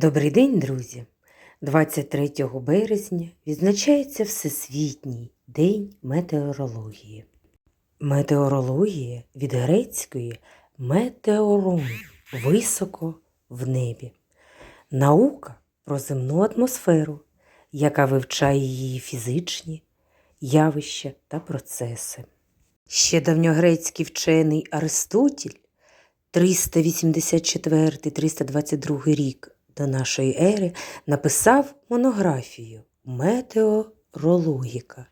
Добрий день, друзі! 23 березня відзначається Всесвітній день метеорології. Метеорологія від грецької метеорон високо в небі. Наука про земну атмосферу, яка вивчає її фізичні явища та процеси. Ще давньогрецький вчений Аристотіль 384-322 рік до нашої ери написав монографію Метеорологіка,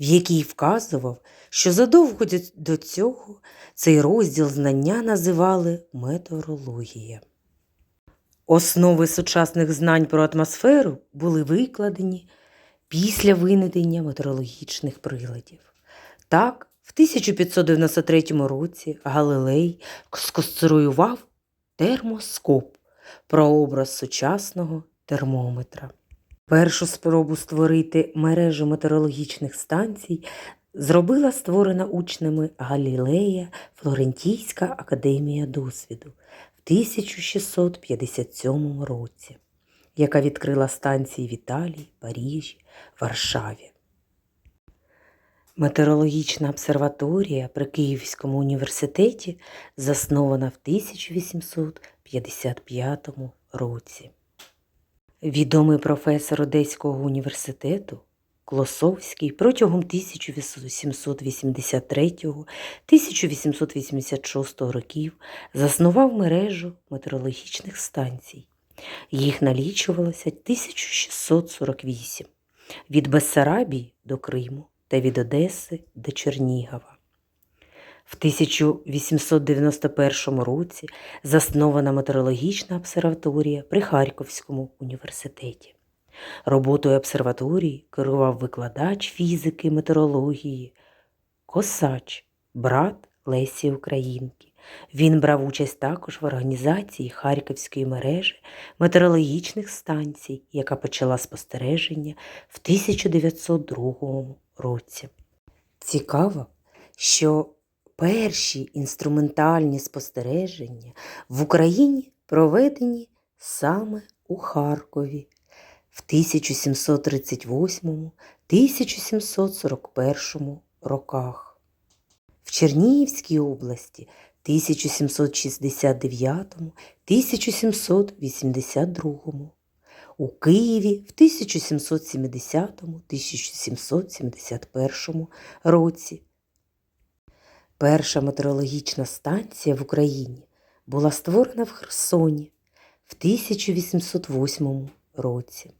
в якій вказував, що задовго до цього цей розділ знання називали метеорологія. Основи сучасних знань про атмосферу були викладені після винайдення метеорологічних приладів. Так, в 1593 році Галилей сконструював термоскоп прообраз сучасного термометра. Першу спробу створити мережу метеорологічних станцій зробила створена учнями Галілея Флорентійська академія досвіду в 1657 році, яка відкрила станції в Італії, Парижі, Варшаві. Метеорологічна обсерваторія при Київському університеті заснована в 1855 році. Відомий професор Одеського університету Клосовський протягом 1883-1886 років заснував мережу метеорологічних станцій. Їх налічувалося 1648 від Бессарабії до Криму та від Одеси до Чернігова. В 1891 році заснована метеорологічна обсерваторія при Харківському університеті. Роботою обсерваторії керував викладач фізики і метеорології Косач, брат Лесі Українки. Він брав участь також в організації Харківської мережі метеорологічних станцій, яка почала спостереження в 1902 році. Цікаво, що перші інструментальні спостереження в Україні проведені саме у Харкові в 1738-1741 роках, в Чернігівській області 1769-1782, у Києві в 1770-1771 році. Перша метеорологічна станція в Україні була створена в Херсоні в 1808 році.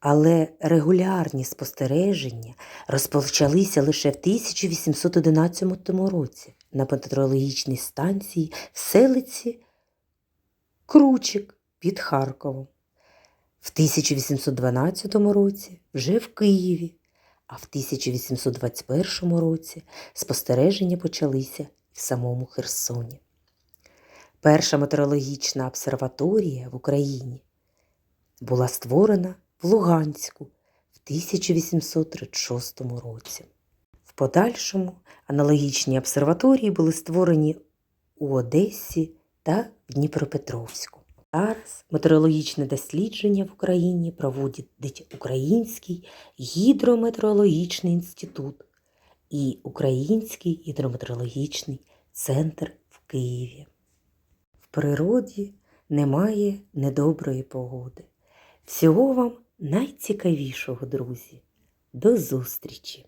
Але регулярні спостереження розпочалися лише в 1811 році на метеорологічній станції в селиці Кручик під Харковом. В 1812 році вже в Києві, а в 1821 році спостереження почалися в самому Херсоні. Перша метеорологічна обсерваторія в Україні була створена в Луганську в 1836 році. В подальшому аналогічні обсерваторії були створені у Одесі та в Дніпропетровську. Зараз метеорологічне дослідження в Україні проводить Український гідрометеорологічний інститут і Український гідрометеорологічний центр в Києві. В природі немає недоброї погоди. Всього вам найцікавішого, друзі. До зустрічі!